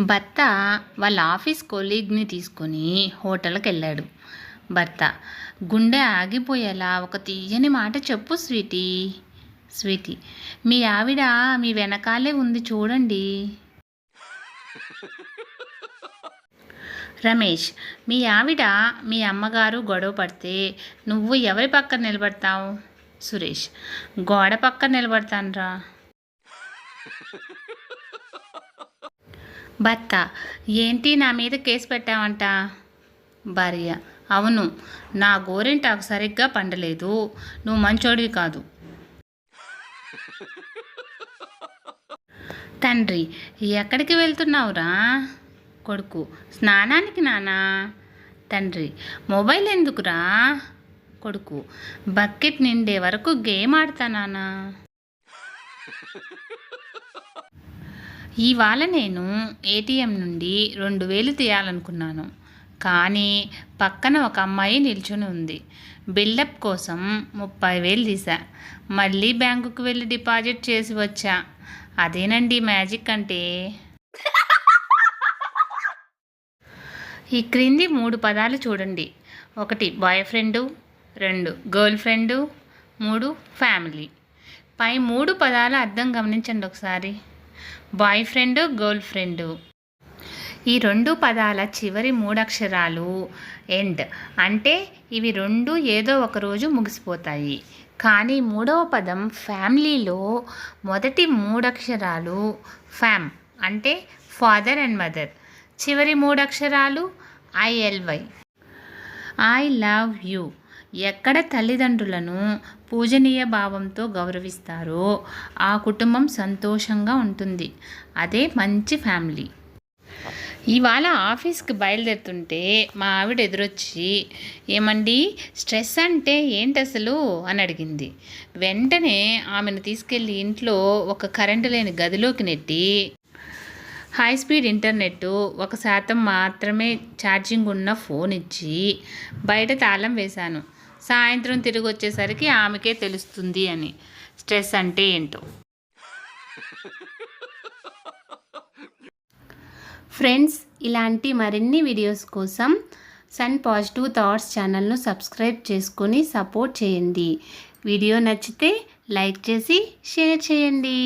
భర్త వాళ్ళ ఆఫీస్ కొలీగ్ని తీసుకొని హోటల్కి వెళ్ళాడు భర్త గుండె ఆగిపోయేలా ఒక తీయని మాట చెప్పు స్వీటీ. స్వీటీ మీ ఆవిడ మీ వెనకాలే ఉంది చూడండి. రమేష్ మీ ఆవిడ మీ అమ్మగారు గొడవ పడితే నువ్వు ఎవరి పక్కన నిలబడతావు? సురేష్ గోడ పక్కన నిలబడతానురా. భర్త ఏంటి నా మీద కేసు పెట్టావంట? భార్య అవును నా గోరింటాకు సరిగ్గా పండలేదు. నువ్వు మంచోడివి కాదు. తండ్రి ఎక్కడికి వెళ్తున్నావురా? కొడుకు స్నానానికి నానా? తండ్రి మొబైల్ ఎందుకురా? కొడుకు బకెట్ నిండే వరకు గేమ్ ఆడతానా ఇవాళ నేను ఏటీఎం నుండి రెండు వేలు తీయాలనుకున్నాను. కానీ పక్కన ఒక అమ్మాయి నిల్చుని ఉంది. బిల్డప్ కోసం ముప్పై వేలు తీసా మళ్ళీ బ్యాంకుకు వెళ్ళి డిపాజిట్ చేసి వచ్చా. అదేనండి మ్యాజిక్ అంటే? ఈ క్రింది మూడు పదాలు చూడండి. ఒకటి బాయ్ ఫ్రెండు రెండు గర్ల్ ఫ్రెండు మూడు ఫ్యామిలీ. పై మూడు పదాల అర్థం గమనించండి ఒకసారి. Boy friend girl friend. ఈ రెండు పదాల చివరి మూడక్షరాలు ఎండ్. అంటే ఇవి రెండు ఏదో ఒకరోజు ముగిసిపోతాయి. కానీ మూడవ పదం ఫ్యామిలీలో మొదటి మూడక్షరాలు ఫ్యామ్ అంటే ఫాదర్ అండ్ మదర్. చివరి మూడక్షరాలు ఐఎల్వై ఐ లవ్ యూ. ఎక్కడ తల్లిదండ్రులను పూజనీయ భావంతో గౌరవిస్తారో ఆ కుటుంబం సంతోషంగా ఉంటుంది. అదే మంచి ఫ్యామిలీ. ఇవాళ ఆఫీస్కి బయలుదేరుతుంటే మా ఆవిడ ఎదురొచ్చి ఏమండి స్ట్రెస్ అంటే ఏంటి అసలు? అని అడిగింది. వెంటనే ఆమెను తీసుకెళ్ళి ఇంట్లో ఒక కరెంటు లేని గదిలోకి నెట్టి హై స్పీడ్ ఇంటర్నెట్ ఒక శాతం మాత్రమే ఛార్జింగ్ ఉన్న ఫోన్ ఇచ్చి బయట తాళం వేశాను. సాయంత్రం తిరిగి వచ్చేసరికి ఆమెకే తెలుస్తుంది అని. స్ట్రెస్ అంటే ఏంటో. ఫ్రెండ్స్ ఇలాంటి మరిన్ని వీడియోస్ కోసం సన్ పాజిటివ్ థాట్స్ ఛానల్ను సబ్స్క్రైబ్ చేసుకొని సపోర్ట్ చేయండి. వీడియో నచ్చితే లైక్ చేసి షేర్ చేయండి.